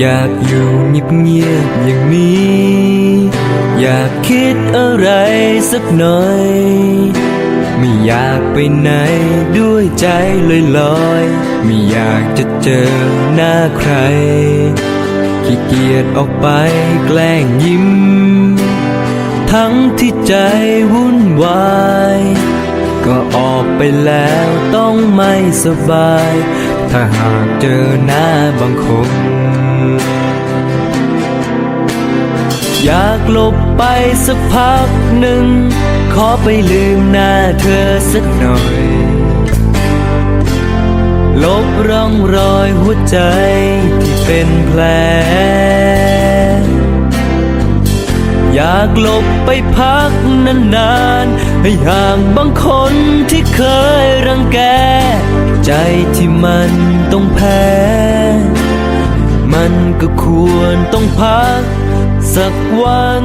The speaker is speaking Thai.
อยากอยู่เงียบๆอย่างนี้ อยากคิดอะไรสักหน่อย ไม่อยากไปไหนด้วยใจลอยๆไม่อยากจะเจอหน้าใคร ขี้เกียจออกไปแกล้งยิ้ม ทั้งที่ใจวุ่นวายก็ออกไปแล้วต้องไม่สบาย ถ้าหากเจอหน้าบางคน อยากหลบไปสักพักหนึ่ง ขอไปลืมหน้าเธอสักหน่อย ลบร่องรอยหัวใจที่เป็นแผล อยากหลบไปพักนานๆ ให้ห่างบางคนที่เคยรังแก ใจที่มันต ก็ควรต้องพักสักวัน